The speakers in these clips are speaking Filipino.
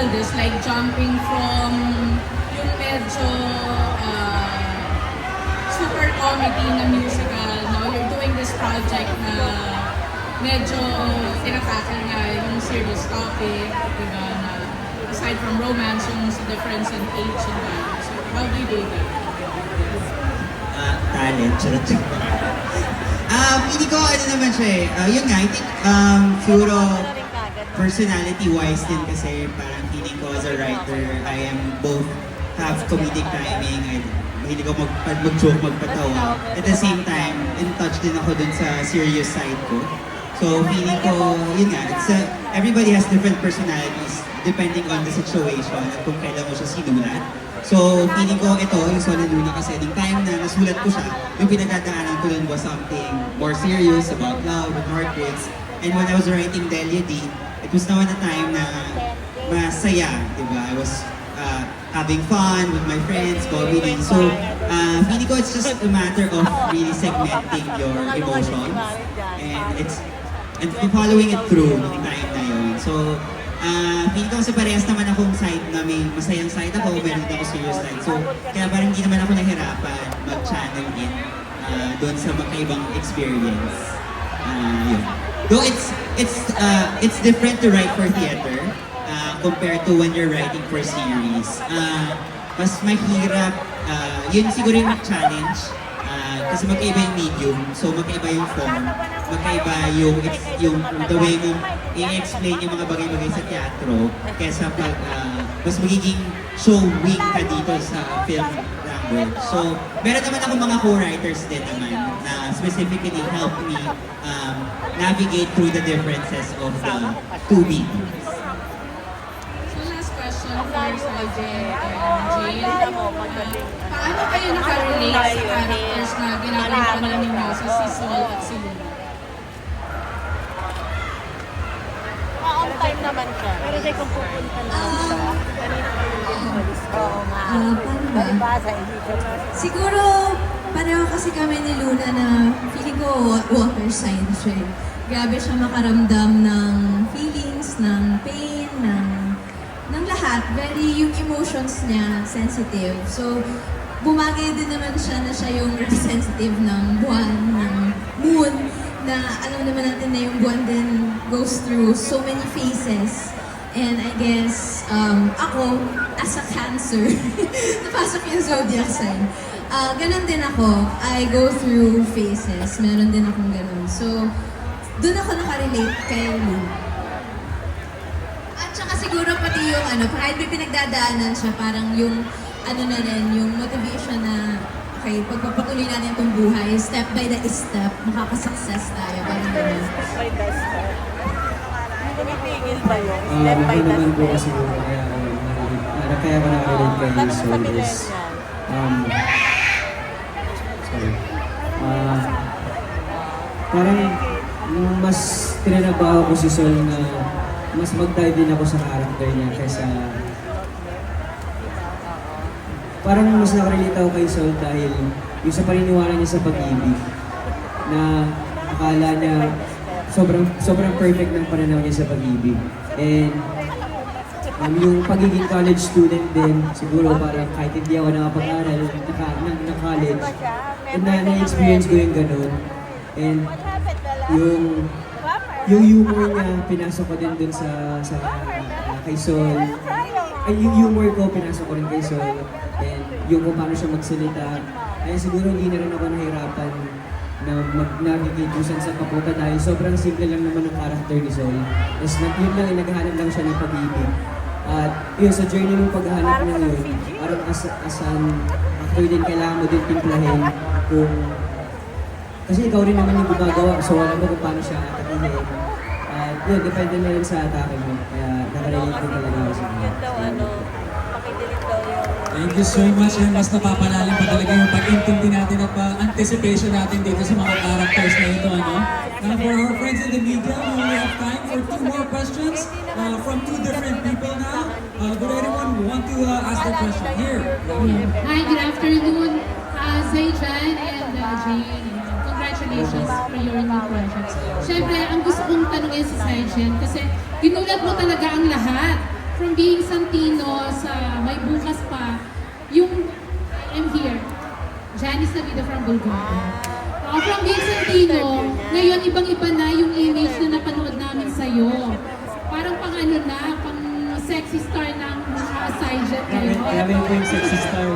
tackle this? Like jumping from yung medyo uh, super comedy na musical, no? You're doing this project na medyo tinatakil nga yung serious topic, di ba? Na aside from romance, yung sa difference in age and that. So, how do you do that? Ah, talent. Charot. Ah, hindi ko ano naman siya eh. Ah, yun nga, I think um, siguro personality-wise din kasi parang feeling ko as a writer, I am both have comedic timing and mahilig ko mag, mag-joke, magpatawa. At the same time, in touch din ako dun sa serious side ko. So feeling ko, yun nga, it's a, everybody has different personalities depending on the situation at kung kailan mo siya sinulat. So, feeling ko ito, yung Sol Luna kasi, nung time na nasulat ko siya, yung pinagdadaanan ko dun was something more serious about love and heartbreaks. And when I was writing Delia D, it was naman a time na masaya, di ba? I was uh, having fun with my friends, comedy. So, uh, feeling ko it's just a matter of really segmenting your emotions. And it's and following it through nung time na yun. So, ah feeling ko kasi parehas naman akong side na may masayang side ako, meron ako serious side. So, kaya parang hindi naman ako nahirapan mag-channel in ah, doon sa magkaibang experience. Ah, yun. Though it's it's uh, it's different to write for theater uh, compared to when you're writing for series. Uh, mas mahirap, uh, yun siguro yung challenge. Uh, kasi magkaiba yung medium, so magkaiba yung form, magkaiba yung, ex- yung the way mo i-explain yung mga bagay-bagay sa teatro kesa pag uh, mas magiging showing ka dito sa film language. So, meron naman ako mga co-writers din naman na specifically help me um, navigate through the differences of the two mediums. So, last question for Sajin and Jane. Paano kayo nakarelate sa characters na ginagawa ninyo sa si Sol at si Luna? On time naman siya. Pero di kung pupunta na siya, kanina pa yung umalis ko. Oo. Ah, paano ba? Palibasa, hindi siya Siguro, pareho kasi kami ni Luna na feeling ko wa- water sign siya. eh. Grabe siya makaramdam ng feelings, ng pain, ng, ng lahat. Very, yung emotions niya, sensitive. So, bumagay din naman siya na siya yung representative ng buwan, ng moon, na alam naman natin na yung buwan din goes through so many phases. And I guess, um, ako, as a cancer, napasok yung zodiac sign. Ah, ganon din ako. I go through phases. Meron din akong ganon. So, doon ako nakarelate kay Lou. At saka siguro pati yung ano, kahit may pinagdadaanan siya, parang yung ano na rin, yung motivation na okay, pagpapatuloy natin itong buhay, step by the step, makakasuccess tayo. Parang ganun. by the step. Tumipigil ba yun? Ah, Step by the naman po step. kasi yung kaya ako narinig, na kaya ako nakarinig kay Tanong sa Sol is, millennial. um, sorry, ah, parang mas tinanabaho ko si Sol na mas mag-dive din ako sa character niya kaysa parang mas nakarelate ako kay Sol dahil yung sa paniniwala niya sa pag-ibig na akala niya sobrang sobrang perfect ng pananaw niya sa pag-ibig. And um, yung pagiging college student din, siguro parang kahit hindi ako nakapag-aral naka, ng, ng college, and na, na-experience ko yung ganun. And yung yung humor niya, pinasok ko din dun sa, sa uh, kay Sol. Ay, yung humor ko, pinasok ko rin kay Sol. And yung kung paano siya magsalita. Ay, siguro hindi na rin ako nahirapan na mag-navigate kung saan sa papunta dahil sobrang simple lang naman ng character ni Sol. Tapos nag, yun lang, naghahanap lang siya ng pag-ibig. At yun, sa journey ng paghahanap niya yun, parang as, as an actor din, kailangan mo din timplahin kung kasi ikaw rin naman yung gumagawa, so alam mo kung paano siya atakihin. Yun, depende na rin sa atake mo. Kaya nakarelate din talaga ako sa. Yun daw ano, pakidilig daw yung Thank you so much and mas napapalalim pa talaga yung pag-intindi natin at pa-anticipation natin dito sa mga characters na ito. Ano? Now for our friends in the media, we only have time for two more questions uh, from two different people now. Uh, would anyone want to uh, ask the question? Here. Hi, good afternoon, uh, Zayjan and uh, Jane. Congratulations for your new projects. Siyempre, ang gusto kong tanongin si Zayjan kasi ginulat mo talaga ang lahat. from being Santino sa may bukas pa, yung I'm here, Janice Navido from Bulgaria. Uh, from being Santino, ngayon ibang-iba na yung image na napanood namin sa'yo. Parang pang ano na, pang sexy star ng uh, side jet Grabe, ngayon. grabe po yung sexy star.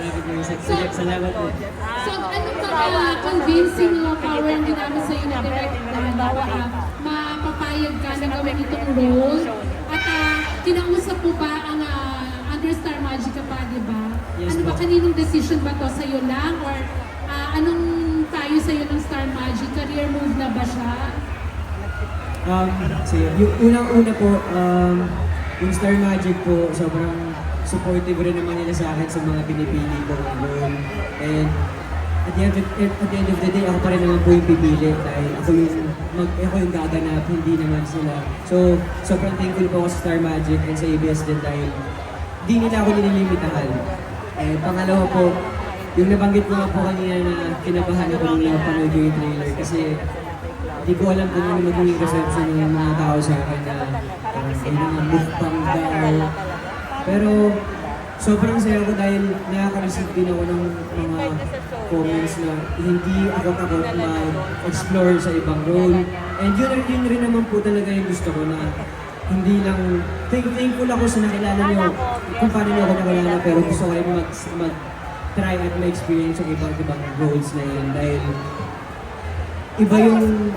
Po So- po. Ano ba convincing uh, power din namin sa'yo na direct na baka mapapayag ka na gawin itong role? At uh, kinausap mo ba ang uh, Under Star Magic ka pa, di ba? Yes, ano ba po. kaninong decision ba to sa'yo lang? Or uh, anong tayo sa'yo ng Star Magic? Career move na ba siya? Um, so yun, yung unang-una po, um, yung Star Magic po, sobrang supportive rin naman nila sa akin sa mga pinipili ko ng role. And at the, end of, at the end of the day, ako pa rin naman po yung pipili dahil ako yung, mag, ako yung gaganap, hindi naman sila. So, sobrang thankful po ako sa Star Magic and sa ABS din dahil di nila ako nililimitahan. And pangalawa po, yung nabanggit ko nga po kanina na kinabahan ako nung napanood yung trailer kasi hindi ko alam kung ano magiging reception ng mga tao sa akin na parang ay mga mukbang daw. Pero sobrang saya ko dahil nakaka-receive din ako ng mga comments na hindi ako takot mag-explore sa ibang role. And yun, yun rin naman po talaga yung gusto ko na hindi lang, thank, thankful ako sa nakilala niyo kung paano niyo ako nakilala pero gusto ko rin mag, mag try at ma-experience yung iba't ibang roles na yun dahil iba yung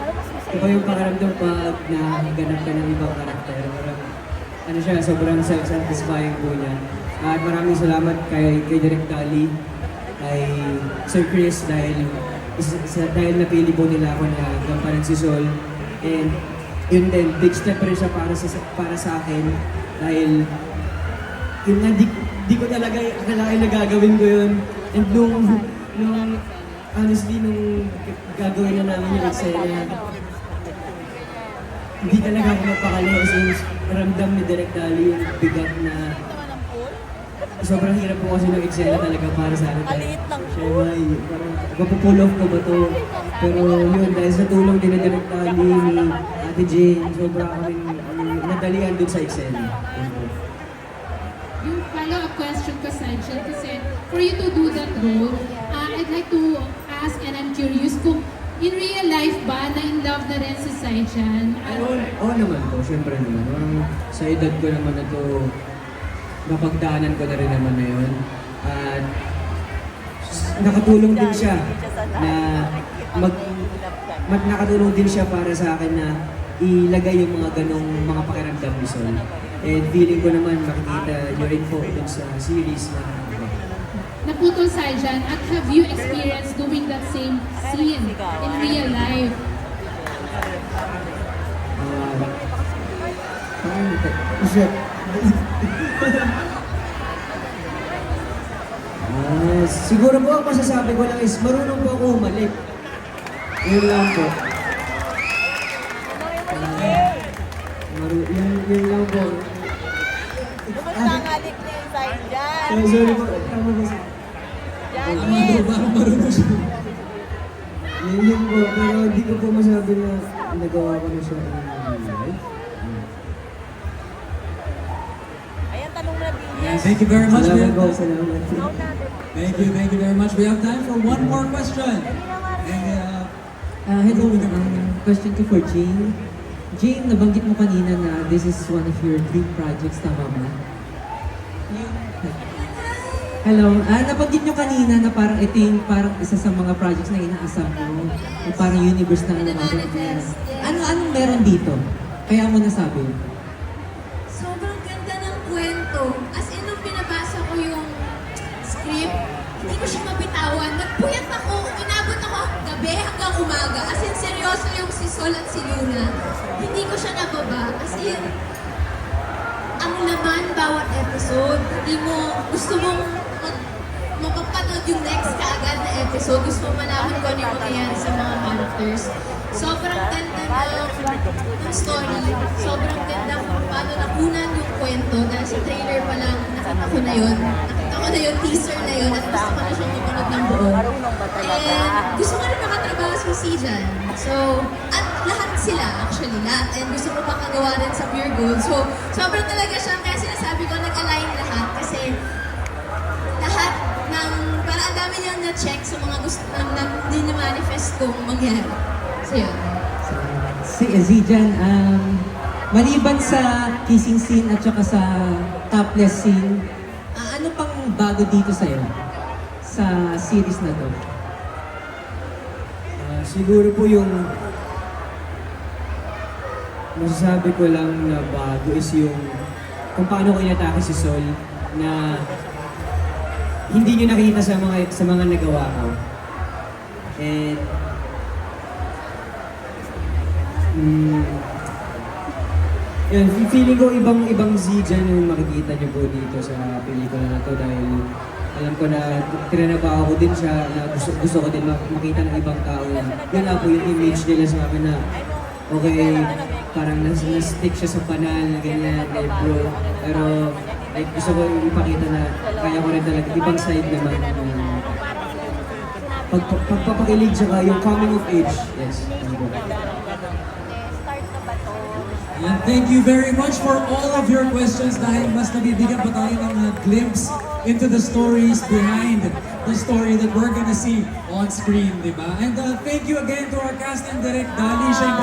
iba yung pakiramdam pag naganap ka ng ibang karakter. Ano siya, sobrang self-satisfying po niya. At maraming salamat kay, kay Direk Dali, kay Sir Chris dahil sa, dahil napili po nila ako na gampanan si Sol. And yun din, big step rin siya para sa para sa akin dahil yun nga, di, di ko talaga akalain na gagawin ko yun. And nung, nung, honestly, nung gagawin na namin yung eksena, hindi talaga ako mapakali kasi ramdam ni Direk Dali yung bigat na sobrang hirap po kasi ng eksena talaga para sa akin. Maliit lang po. Siya may, parang, mapupull off ko ba to? Pero yun, dahil sa tulong din ni Direk Dali, ni Ate Jane, sobra kaming um, nadalian dun sa eksena. Yung follow-up question ko, Sajid, kasi for you to do that role, uh, I'd like to ask and I'm curious kung in real life ba na in love na rin si Sajan? Ay, oo, oo naman po, syempre naman. Parang sa edad ko naman na to, napagdaanan ko na rin naman na yun. At nakatulong din siya na mag, mag nakatulong din siya para sa akin na ilagay yung mga ganong mga pakiramdam ni Sol. And feeling ko naman makikita nyo rin dun sa series na Naputol Sajan at have you experienced doing that same scene in real life? uh, siguro po ang masasabi ko lang is marunong po ako umalik. Yun lang po. Ah, maru yun, yun lang po. Bukod na ang halik niya inside dyan. Ah, sorry po. Tama ba sa... Marunong siya. Yun, yun po. Pero hindi ko po masabi na nagawa ko na siya. Ayan, tanong na din Yeah, thank you very much. Salamat po, salamat. thank you, thank you very much. We have time for one more question. And, uh, Ah, hello, um, question ko for Jane. Jane, nabanggit mo kanina na this is one of your dream projects, tama ba? Hello, ah, nabanggit nyo kanina na parang ito yung parang isa sa mga projects na inaasam mo. Yung parang universe na ano Pinamanifest, yes. Ano, anong meron dito? Kaya mo nasabi. Sobrang ganda ng kwento. As in, nung pinabasa ko yung script, hindi ko siya mabitawan. Nagpuyat ako, inabot ako gabi hanggang umaga. As in, seryoso yung si Sol at si Luna. Hindi ko siya nababa. As in, ang laman bawat episode. Hindi mo, gusto mong mapanood yung next kaagad na episode, gusto mo malaman kung ano yung mangyayari sa mga characters. Sobrang ganda ng, ng story. Sobrang ganda kung paano nakunan yung kwento. Dahil sa trailer pa lang, nakita ko na yun. Nakita ko na yung teaser na yun at gusto ko na siyang mapanood ng buo. And gusto ko rin makatrabaho si Sijan. So, at lahat sila actually lahat. And gusto ko makagawa rin sa Pure Gold. So, sobrang talaga siyang kaya sinasabi ko nag-align lahat kasi lahat ng namin yung na-check sa mga gusto na, na, din na-manifest kong mangyari. So, yun. Si Zijan, um, maliban sa kissing scene at saka sa topless scene, ah, ano pang bago dito sa'yo? Sa series na to? Ah, siguro po yung masasabi ko lang na bago is yung kung paano ko inatake si Sol na hindi niyo nakita sa mga sa mga nagawa ko. And mm, yun, feeling ko ibang ibang Z dyan yung makikita niyo po dito sa pelikula na to dahil alam ko na tinanabaho ko din siya na gusto, gusto ko din mak- makita ng ibang tao na yun nga po yung image nila sa akin na okay, parang nas, stick siya sa panal, ganyan, like bro. Pero like, gusto ko ipakita na kaya ko rin talaga ibang side naman ng pag, pag, pagpapakilig tsaka yung coming of age. Yes. na? And thank you very much for all of your questions dahil mas nabibigyan pa tayo ng uh, glimpse into the stories behind the story that we're gonna see on screen, di ba? And uh, thank you again to our cast and direct Dali, syempre